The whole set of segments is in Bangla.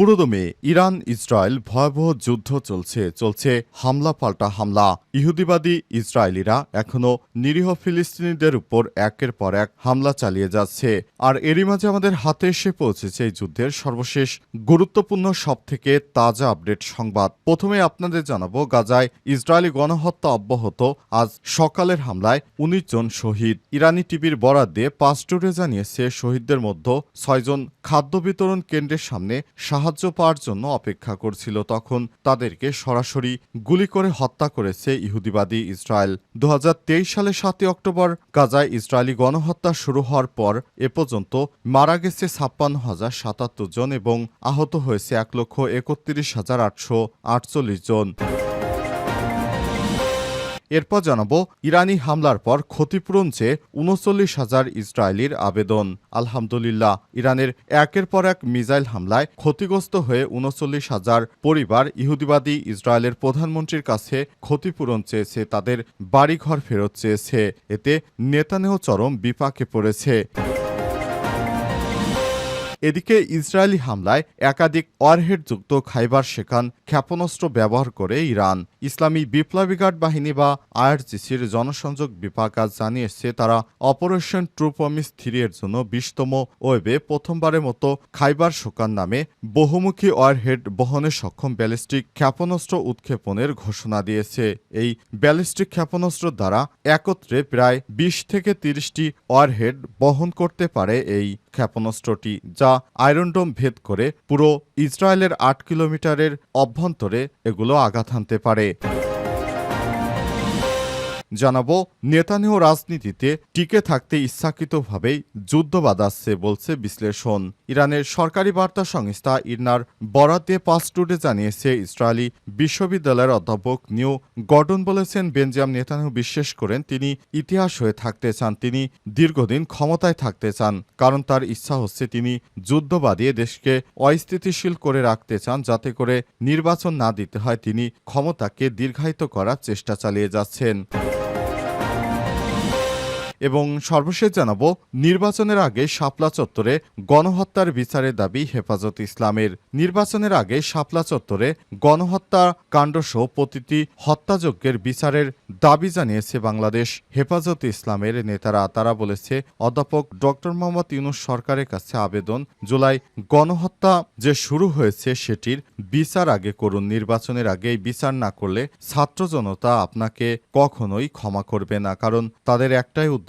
পুরোদমে ইরান, ইসরায়েল ভয়াবহ যুদ্ধ চলছে চলছে হামলা পাল্টা হামলা। ইহুদিবাদী ইসরায়েলিরা এখনও নিরীহ ফিলিস্তিনিদের উপর একের পর এক হামলা চালিয়ে যাচ্ছে। আর এরই মাঝে আমাদের হাতে এসে পৌঁছেছে এই যুদ্ধের সর্বশেষ গুরুত্বপূর্ণ সবথেকে তাজা আপডেট সংবাদ। প্রথমে আপনাদের জানাব, গাজায় ইসরায়েলি গণহত্যা অব্যাহত। আজ সকালের হামলায় উনিশ জন শহীদ। ইরানি টিভির বরাদ দিয়ে পাস্টুরে জানিয়েছে শহীদদের মধ্যে ছয়জন খাদ্য বিতরণ কেন্দ্রের সামনে সাহায্য পাওয়ার জন্য অপেক্ষা করছিল তখন তাদেরকে সরাসরি গুলি করে হত্যা করেছে ইহুদিবাদী ইসরায়েল। দু হাজার তেইশ সালে সাতই অক্টোবর গাজায় ইসরায়েলি গণহত্যা শুরু হওয়ার পর এ পর্যন্ত মারা গেছে ছাপ্পান্ন হাজার সাতাত্তর জন এবং আহত হয়েছে এক লক্ষ একত্রিশ হাজার আটশো আটচল্লিশ জন। এরপর জানাব, ইরানি হামলার পর ক্ষতিপূরণ চেয়ে উনচল্লিশ হাজার ইসরায়েলির আবেদন। আলহামদুলিল্লাহ, ইরানের একের পর এক মিসাইল হামলায় ক্ষতিগ্রস্ত হয়ে উনচল্লিশ হাজার পরিবার ইহুদিবাদী ইসরায়েলের প্রধানমন্ত্রীর কাছে ক্ষতিপূরণ চেয়েছে, তাদের বাড়িঘর ফেরত চেয়েছে। এতে নেতানেহ চরম বিপাকে পড়েছে। এদিকে ইসরায়েলি হামলায় একাধিক ওয়ারহেডযুক্ত খাইবার শেখান ক্ষেপণাস্ত্র ব্যবহার করে ইরান। ইসলামী বিপ্লবী গার্ড বাহিনী বা আইআরজিসির জনসংযোগ বিভাগ আজ জানিয়েছে, তারা অপারেশন ট্রু প্রমিস থ্রি জন্য বিশতম ওয়েবে প্রথমবারের মতো খাইবার শোকান নামে বহুমুখী ওয়ারহেড বহনে সক্ষম ব্যালিস্টিক ক্ষেপণাস্ত্র উৎক্ষেপণের ঘোষণা দিয়েছে। এই ব্যালিস্টিক ক্ষেপণাস্ত্র দ্বারা একত্রে প্রায় বিশ থেকে তিরিশটি ওয়ারহেড বহন করতে পারে এই ক্ষেপণাস্ত্রটি যা আয়রনডোম ভেদ করে পুরো ইসরায়েলের আট কিলোমিটারের অভ্যন্তরে এগুলো আঘাত হানতে পারে। জানাব নেতানেহ রাজনীতিতে টিকে থাকতে ইচ্ছাকৃতভাবেই যুদ্ধ বাঁধাচ্ছে বলছে বিশ্লেষণ। ইরানের সরকারি বার্তা সংস্থা ইরনার বরাদ দিয়ে পাস জানিয়েছে, ইসরায়েলি বিশ্ববিদ্যালয়ের অধ্যাপক নিউ গর্ডন বলেছেন বেঞ্জাম নেতানেহ বিশ্বাস করেন তিনি ইতিহাস হয়ে থাকতে চান, তিনি দীর্ঘদিন ক্ষমতায় থাকতে চান, কারণ তার ইচ্ছা হচ্ছে তিনি যুদ্ধ বাদিয়ে দেশকে অস্থিতিশীল করে রাখতে চান, যাতে করে নির্বাচন না দিতে হয়, তিনি ক্ষমতাকে দীর্ঘায়িত করার চেষ্টা চালিয়ে যাচ্ছেন। এবং সর্বশেষ জানাব, নির্বাচনের আগে শাপলা চত্বরে গণহত্যার বিচারের দাবি হেফাজত ইসলামের। নির্বাচনের আগে শাপলা চত্বরে গণহত্যা কাণ্ডসহ প্রতিটি হত্যাযজ্ঞের বিচারের দাবি জানিয়েছে বাংলাদেশ। হেফাজত ইসলামের নেতারা তারা বলেছে, অধ্যাপক ডক্টর মোহাম্মদ ইউনুস সরকারের কাছে আবেদন, জুলাই গণহত্যা যে শুরু হয়েছে সেটির বিচার আগে করুন, নির্বাচনের আগে বিচার না করলে ছাত্র জনতা আপনাকে কখনোই ক্ষমা করবে না। কারণ তাদের একটাই উদ্দেশ্য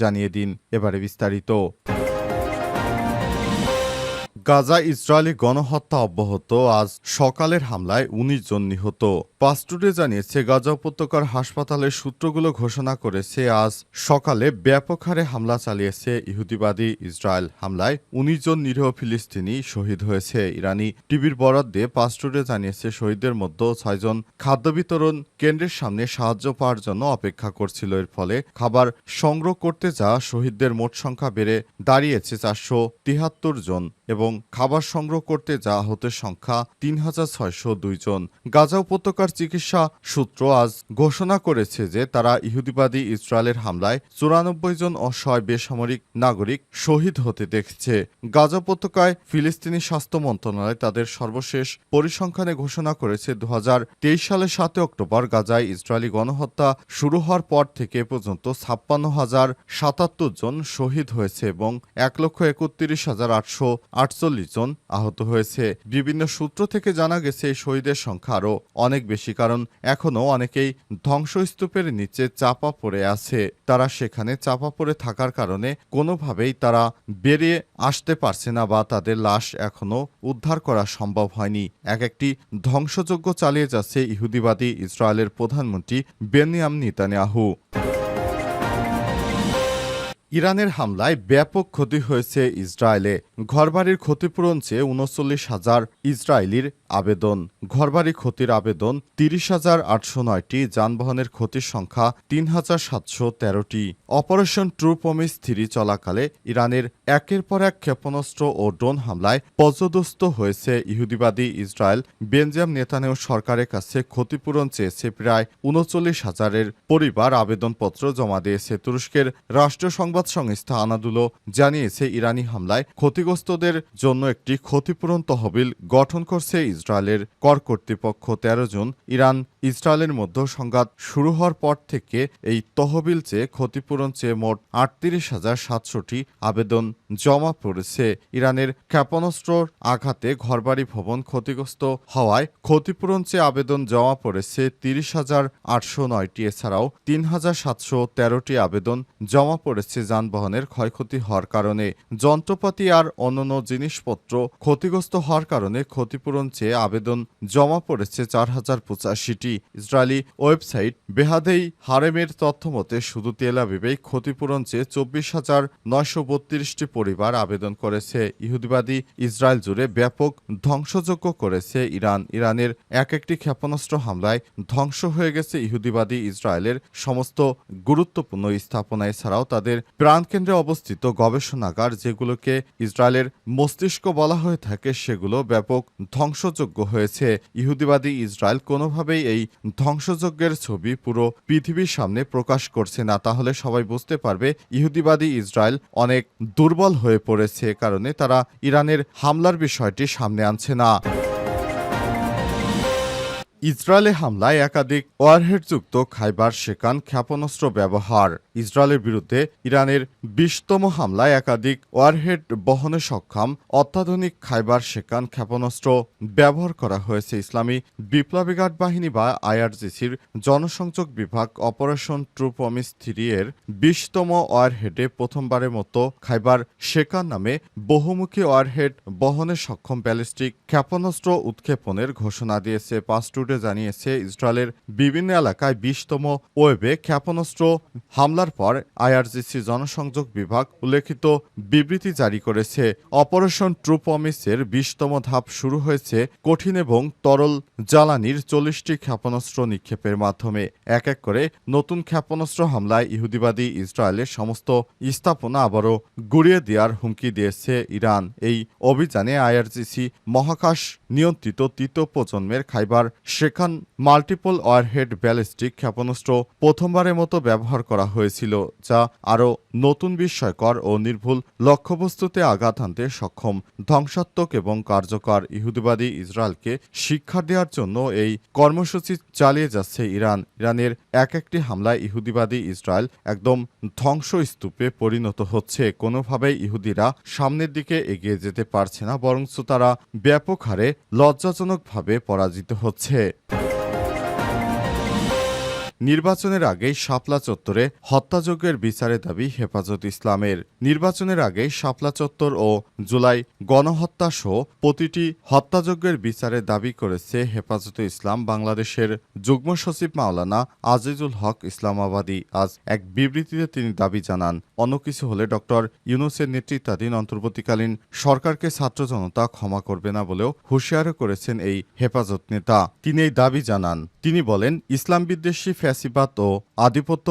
জানিয়ে দিন এবারে বিস্তারিত। গাজা ইসরায়েলি গণহত্যা অব্যাহত। আজ সকালের হামলায় উনিশ জন নিহত। পাস্টুডে জানিয়েছে, গাজা উপত্যকার হাসপাতালের সূত্রগুলো ঘোষণা করেছে, আজ সকালে ব্যাপক হারে হামলা চালিয়েছে ইহুদিবাদী ইসরায়েল হামলায় উনিশ জন নিরীহ ফিলিস্তিনি শহীদ হয়েছে। ইরানি টিভির বরাদ দিয়ে জানিয়েছে, শহীদদের মধ্যে ছয়জন খাদ্য বিতরণ কেন্দ্রের সামনে সাহায্য পাওয়ার জন্য অপেক্ষা করছিল। এর ফলে খাবার সংগ্রহ করতে যা শহীদদের মোট সংখ্যা বেড়ে দাঁড়িয়েছে চারশো তিহাত্তর জন এবং খাবার সংগ্রহ করতে যা আহতের সংখ্যা তিন হাজার ছয়শো দুই জন। গাজা উপত্যকার চিকিৎসা সূত্র আজ ঘোষণা করেছে যে তারা ইহুদিবাদী ইসরায়েলের হামলায় চুরানব্বই জন অসহায় বেসামরিক নাগরিক শহীদ হতে দেখছে। গাজা উপত্যকায় ফিলিস্তিনি স্বাস্থ্য মন্ত্রণালয় তাদের সর্বশেষ পরিসংখ্যানে ঘোষণা করেছে দু সালের সাতই অক্টোবর গাজায় ইসরায়েলি গণহত্যা শুরু হওয়ার পর থেকে পর্যন্ত ছাপ্পান্ন হাজার সাতাত্তর জন শহীদ হয়েছে এবং এক লক্ষ একত্রিশ হাজার আটশো আটচল্লিশ জন আহত হয়েছে। বিভিন্ন সূত্র থেকে জানা গেছে, এই শহীদের সংখ্যা আরও অনেক বেশি বেশি, কারণ এখনও অনেকেই ধ্বংসস্তূপের নিচে চাপা পড়ে আছে। তারা সেখানে চাপা পড়ে থাকার কারণে কোনোভাবেই তারা বেরিয়ে আসতে পারছে না বা তাদের লাশ এখনও উদ্ধার করা সম্ভব হয়নি। এক একটি ধ্বংসযজ্ঞ চালিয়ে যাচ্ছে ইহুদিবাদী ইসরায়েলের প্রধানমন্ত্রী বেনিয়াম নিতানিয়াহু। ইরানের হামলায় ব্যাপক ক্ষতি হয়েছে ইসরায়েলে। ঘরবাড়ির ক্ষতিপূরণ চেয়ে উনচল্লিশ হাজার ইসরায়েলির আবেদন। ঘরবাড়ি ক্ষতির আবেদন, তিরিশ হাজার আটশো নয়টি। যানবাহনের ক্ষতির সংখ্যা, তিন হাজার সাতশো তেরোটি। অপারেশন ট্রু প্রমিস থ্রি চলাকালে ইরানের একের পর এক ক্ষেপণাস্ত্র ও ড্রোন হামলায় পর্যদস্ত হয়েছে ইহুদিবাদী ইসরায়েল। বেঞ্জাম নেতানেও সরকারের কাছে ক্ষতিপূরণ চেয়েছে প্রায় উনচল্লিশ হাজারের পরিবার। আবেদনপত্র জমা দিয়েছে তুরস্কের রাষ্ট্রীয় সংবাদ সংস্থা আনাদুলো। জানিয়েছে, ইরানি হামলায় ক্ষতিগ্রস্তদের জন্য একটি ক্ষতিপূরণ তহবিল গঠন করছে ইসরায়েলের কর কর্তৃপক্ষ তেরো জন, ইরান ইসরায়েলের মধ্যে সংঘাত শুরু হওয়ার পর থেকে এই তহবিল চেয়ে ক্ষতিপূরণ চেয়ে মোট আটত্রিশ হাজার সাতশোটি আবেদন জমা পড়েছে। ইরানের ক্ষেপণাস্ত্রর আঘাতে ঘরবাড়ি ভবন ক্ষতিগ্রস্ত হওয়ায় ক্ষতিপূরণ চেয়ে আবেদন জমা পড়েছে তিরিশ হাজার আটশো নয়টি। এছাড়াও তিন হাজার সাতশো তেরোটি আবেদন জমা পড়েছে যানবাহনের ক্ষয়ক্ষতি হওয়ার কারণে। যন্ত্রপাতি আর অন্যান্য জিনিসপত্র ক্ষতিগ্রস্ত হওয়ার কারণে ক্ষতিপূরণ চেয়ে আবেদন জমা পড়েছে চার হাজার পঁচাশিটি ইসরায়েলি ওয়েবসাইট, বেহাদেই হারেমের তথ্য মতে শুধু তেল আবিবেই ক্ষতিপূরণ চেয়ে চব্বিশ হাজার নয়শো বত্রিশটি পরিবার আবেদন করেছে। ইহুদিবাদী ইসরায়েল জুড়ে ব্যাপক ধ্বংসযজ্ঞ করেছে ইরান। ইরানের এক একটি ক্ষেপণাস্ত্র হামলায় ধ্বংস হয়ে গেছে ইহুদিবাদী ইসরায়েলের সমস্ত গুরুত্বপূর্ণ স্থাপনা। এছাড়াও তাদের প্রাণকেন্দ্রে অবস্থিত গবেষণাগার যেগুলোকে ইসরায়েলের মস্তিষ্ক বলা হয়ে থাকে, সেগুলো ব্যাপক ধ্বংসযোগ্য হয়েছে। ইহুদিবাদী ইসরায়েল কোনোভাবেই এই ধ্বংসযজ্ঞের ছবি পুরো পৃথিবীর সামনে প্রকাশ করছে না। তাহলে সবাই বুঝতে পারবে, ইহুদিবাদী ইসরায়েল অনেক দুর্বল হয়ে পড়েছে কারণে তারা ইরানের হামলার বিষয়টি সামনে আনছে না। ইসরায়েলে হামলায় একাধিক ওয়ারহেডযুক্ত খাইবার শেকান ক্ষেপণাস্ত্র ব্যবহার। ইসরায়েলের বিরুদ্ধে ইরানের বিশতম হামলায় একাধিক ওয়ারহেড বহনে সক্ষম অত্যাধুনিক খাইবার শেকান ক্ষেপণাস্ত্র ব্যবহার করা হয়েছে। ইসলামী বিপ্লবী গার্ড বাহিনী বা আইআরজিসির জনসংযোগ বিভাগ অপারেশন ট্রু থ্রি এর বিশতম ওয়ারহেডে প্রথমবারের মতো খাইবার শেকান নামে বহুমুখী ওয়ারহেড বহনে সক্ষম ব্যালিস্টিক ক্ষেপণাস্ত্র উৎক্ষেপণের ঘোষণা দিয়েছে। পাসটুডে জানিয়েছে, ইসরায়েলের বিভিন্ন এলাকায় বিশতম ওয়েবে ক্ষেপণাস্ত্র হামলার পর আইআরজিসি জনসংযোগ বিভাগ উল্লেখিত বিবৃতি জারি করেছে। অপারেশন ট্রু প্রমিসের বিশতম ধাপ শুরু হয়েছে কঠিন এবং তরল জ্বালানির চল্লিশটি ক্ষেপণাস্ত্র নিক্ষেপের মাধ্যমে। এক এক করে নতুন ক্ষেপণাস্ত্র হামলায় ইহুদিবাদী ইসরায়েলের সমস্ত স্থাপনা আবারও গুড়িয়ে দেওয়ার হুমকি দিয়েছে ইরান। এই অভিযানে আইআরজিসি মহাকাশ নিয়ন্ত্রিত তৃতীয় প্রজন্মের খাইবার শেখান মাল্টিপল ওয়ারহেড ব্যালিস্টিক ক্ষেপণাস্ত্র প্রথমবারের মতো ব্যবহার করা হয়েছিল যা আরও নতুন বিস্ময়কর ও নির্ভুল লক্ষ্যবস্তুতে আঘাত আনতে সক্ষম। ধ্বংসাত্মক এবং কার্যকর ইহুদিবাদী ইসরায়েলকে শিক্ষা দেওয়ার জন্য এই কর্মসূচি চালিয়ে যাচ্ছে ইরান। ইরানের এক একটি হামলায় ইহুদিবাদী ইসরায়েল একদম ধ্বংসস্তূপে পরিণত হচ্ছে। কোনোভাবেই ইহুদিরা সামনের দিকে এগিয়ে যেতে পারছে না, বরঞ্চ তারা ব্যাপক হারে লজ্জাজনকভাবে পরাজিত হচ্ছে। নির্বাচনের আগেই শাপলা চত্বরে হত্যাযজ্ঞের বিচারের দাবি হেফাজত ইসলামের। নির্বাচনের আগেই শাপলা চত্বর ও জুলাই গণহত্যা সহ প্রতিটি হত্যাযজ্ঞের বিচারের দাবি করেছে হেফাজতে ইসলাম বাংলাদেশের যুগ্ম সচিব মাওলানা আজিজুল হক ইসলামাবাদী। আজ এক বিবৃতিতে তিনি দাবি জানান, অন্য কিছু হলে ডক্টর ইউনুসের নেতৃত্বাধীন অন্তর্বর্তীকালীন সরকারকে ছাত্র জনতা ক্ষমা করবে না বলেও হুঁশিয়ারও করেছেন এই হেফাজত নেতা। তিনি এই দাবি জানান। তিনি বলেন, ইসলাম বিদ্বেষী ফ্যাসিবাদ ও আধিপত্য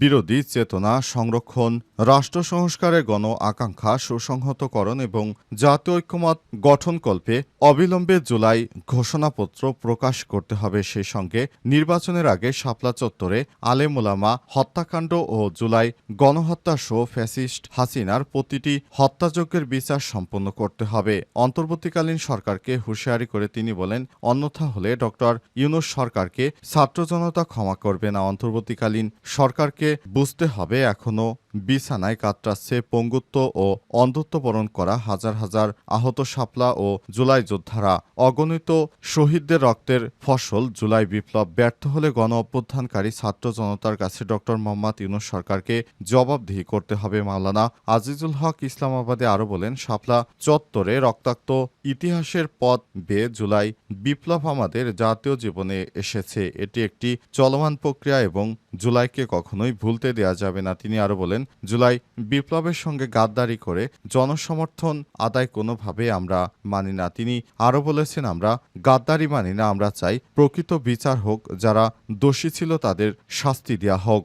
বিরোধী চেতনা সংরক্ষণ রাষ্ট্র সংস্কারের গণ আকাঙ্ক্ষা সুসংহতকরণ এবং জাতীয় ঐক্যমত গঠনকল্পে অবিলম্বে জুলাই ঘোষণাপত্র প্রকাশ করতে হবে সেই সঙ্গে নির্বাচনের আগে শাপলা চত্বরে আলেমুলামা হত্যাকাণ্ড ও জুলাই গণহত্যা সহ ফ্যাসিস্ট হাসিনার প্রতিটি হত্যাযজ্ঞের বিচার সম্পন্ন করতে হবে। অন্তর্বর্তীকালীন সরকারকে হুঁশিয়ারি করে তিনি বলেন, অন্যথা হলে ডক্টর ইউনুস সরকারকে ছাত্র জনতা ক্ষমা করবে না। অন্তর্বর্তীকালীন সরকারকে বুঝতে হবে এখনও বিছানায় কাতরাচ্ছে পঙ্গুত্ব ও অন্ধত্ব বরণ করা হাজার হাজার আহত শাপলা ও জুলাই যোদ্ধারা। অগণিত শহীদদের রক্তের ফসল জুলাই বিপ্লব ব্যর্থ হলে গণ অভ্যুত্থানকারী ছাত্র জনতার কাছে ডক্টর মোহাম্মদ ইউনুস সরকারকে জবাবদিহি করতে হবে মাওলানা আজিজুল হক ইসলামাবাদে আরও বলেন, শাপলা চত্বরে রক্তাক্ত ইতিহাসের পথ বেয়ে জুলাই বিপ্লব আমাদের জাতীয় জীবনে এসেছে। এটি একটি চলমান প্রক্রিয়া এবং জুলাইকে কখনোই ভুলতে দেওয়া যাবে না। তিনি আরও বলেন জুলাই বিপ্লবের সঙ্গে গাদ্দারি করে জনসমর্থন আদায় কোনোভাবে আমরা মানি না। তিনি আরও বলেছেন, আমরা গাদ্দারি মানি না, আমরা চাই প্রকৃত বিচার হোক, যারা দোষী ছিল তাদের শাস্তি দেওয়া হোক।